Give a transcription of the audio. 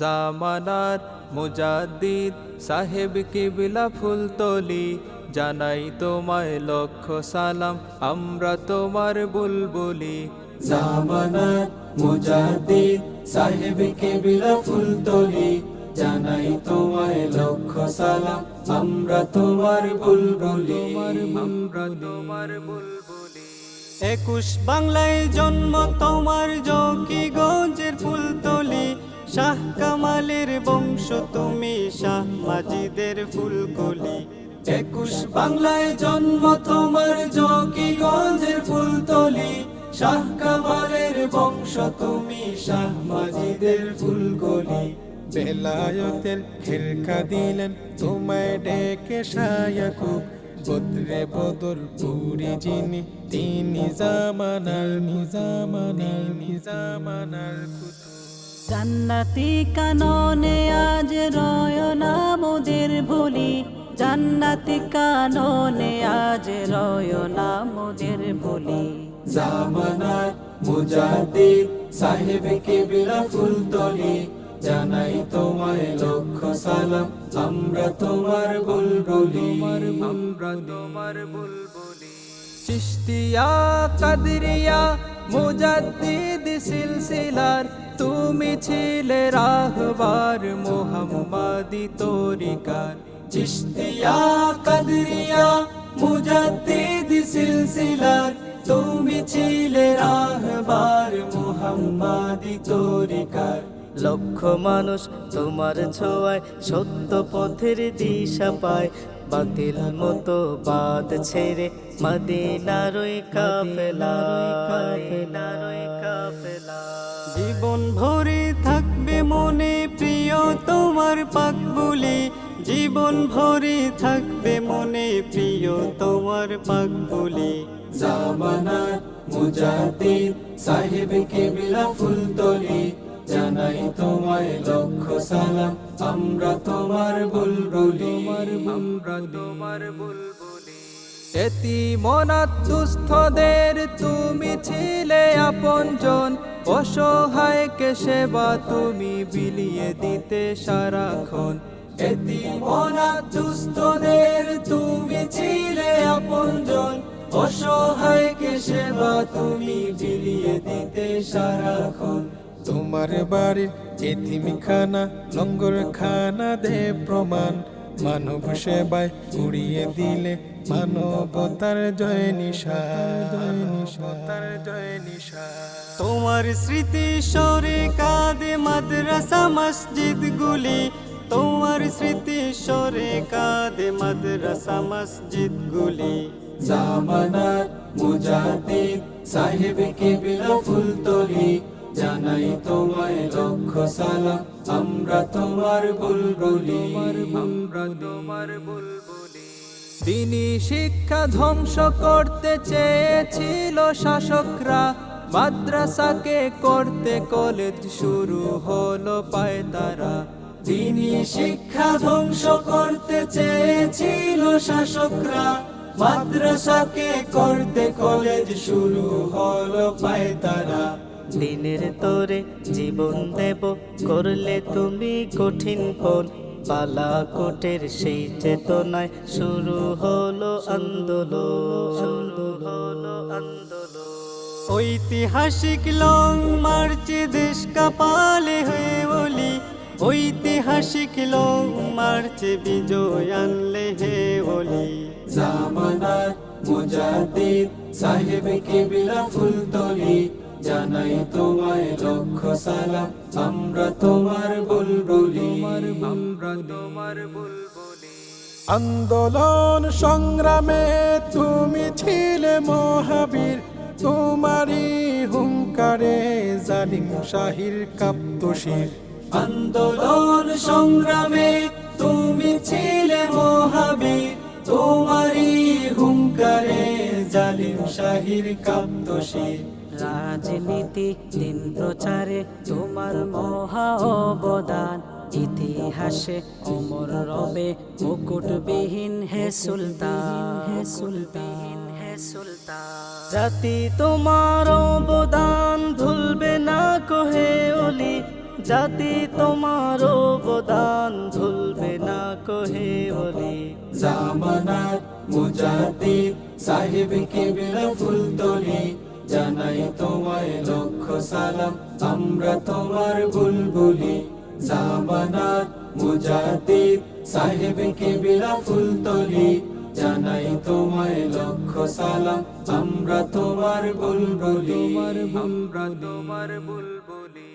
জামানার মুজাদ্দিদ সাহেব কিবলা ফুলতলি, জানাই তোমায় লক্ষ সালাম, আমরা তোমার বুলবুলি। জামানাত মুজাদ্দিদ সাহেব কেবিলা ফুলতলি, জানাই তোমায় লক্ষ সালাম, আমরা তোমার বুলবুলি। আমরা তোমার বুলবুলি। একুশ বাংলায় জন্ম তোমার জকিগঞ্জের ফুলতলি শাহ কামালের বংশ তুমি শাহ মাজিদের ফুলকলি। একুশ বাংলায় জন্ম তোমার জকিগঞ্জের ফুলতলি। শাহ কামালের বংশ তুমি শাহ মাজিদের ফুলকলি। বেলায়তের খেরকা দিলেন তোমায় ডেকে শায়াকুব বদ্রে বদর পুরি যিনি তিনি জামানার নিজামানার নিজামানার কুতু জান্নাতি কাননে আজ রয়না মোদের ভুলি। জান্নাতি কাননে আজ রয়না মোদের ভুলি। জামানাত মুজাদ্দিদ সাহেব কেবিলা ফুলতলি। জানাই তোমায় লক্ষ সালাম, আমরা তোমার বুলবুলি। আমরা তোমার বুলবুলি। চিস্তিয়া কাদরিয়া, মুজাদ্দিদ সিলসিলার তুমি ছিলে রাহবার মোহাম্মদি তরিকার চিশতিয়া, কাদরিয়া, মুজাদ্দিদ সিলসিলার। তুমি ছিলে রাহবার মুহাম্মাদি তরিকার লক্ষ মানুষ তোমার ছোঁয়ায় সত্য পথের দিশা পায়। বাতিল মতো বাদ ছেড়ে মদিনারই কাফেলা জীবন ভরে থাকবে মনে প্রিয় তোমার পাক বলে জীবন ভরে থাকবে মনে প্রিয় তোমার পাক বলে জামানাত মুজাদ্দিদ সাহেব কেবিলা ফুলতলি। জানাই তোমায় লক্ষ সালাম। আমরা তোমার বুলবুলি। আমরা তোমার বুলবুলি। এতি মনাত দুস্থদের তুমি ছিলে আপনজন। অসহায়কে সেবা তুমি বিলিয়ে দিতে সারাক্ষণ। এতি মনাত দুস্থদের তুমি ছিলে আপনজন। অসহায়কে সেবা তুমি বিলিয়ে দিতে সারাক্ষণ। তোমার বাড়ির এতিমখানা লঙ্গর খানা দে প্রমাণ। মানব সেবায় উড়িয়ে দিলে মানবতার জয় নিশা জয় নিশা তোমার স্মৃতি সরে কাঁদে মাদ্রাসা মসজিদ গুলি তোমার স্মৃতি সরে কাঁদে মাদ্রাসা মসজিদ গুলি জামানাত মুজাদ্দিদ সাহেব কেবিলা ফুলতলি। জানাই তোমায় লক্ষ সালাম আমরা তোমার বুলবুলি। আমরা তোমার বুলবুলি। দিনী শিক্ষা ধ্বংস করতে চেয়েছিল শাসকরা মাদ্রাসাকে করতে কলেজ শুরু হলো পায়তারা। তিনি শিক্ষা ধ্বংস করতে চেয়েছিল শাসকরা মাদ্রাসাকে করতে কলেজ শুরু হলো পায়তারা। দিনের তোরে জীবন দেব করলে তুমি কঠিন পণ পালা কোটের সেই চেতনায় শুরু হলো আন্দোলন। শুরু হলো আন্দোলন ঐতিহাসিক লং মার্চে দেশ কাপালে হয়ে বলি। ঐতিহাসিক লং মার্চে বিজয় আনলে হে বলি। জামানাত মুজাদ্দিদ সাহেব কেবিলা ফুলতলি। জানাই তোমায় লক্ষ সালাম আমরা তোমার বুলবুলি। আমরা তোমার বুলবুলি। আন্দোলন সংগ্রামে তুমি ছিলে মহাবীর তোমারই হুঙ্কারে জালিম শাহির কাপ্তশির আন্দোলন সংগ্রামে তুমি ছিলে মহাবীর তোমারই হুঙ্কারে জালিম শাহির কাপ্তশির রাজনীতি, দিন প্রচারে তোমার মহা অবদান। ইতিহাসে অমর রবে মুকুটবিহীন হে সুলতান। হে সুলতান হে সুলতান। জাতি তোমার অবদান ভুলবে না কোহে অলি। জাতি তোমার অবদান ভুলবে না কহে বলি জামানাত মুজাদ্দিদ সাহেব কেবলা ফুলতলি। জানাই তোমায় লক্ষ সালাম। আমরা তোমার বুলবুলি, জামানাত, মুজাদ্দিদ, সাহেব কেবিলা, ফুলতলি। জানাই তোমায় লক্ষ সালাম, আমরা তোমার বুলবুলি, আমরা তোমার বুলবুলি।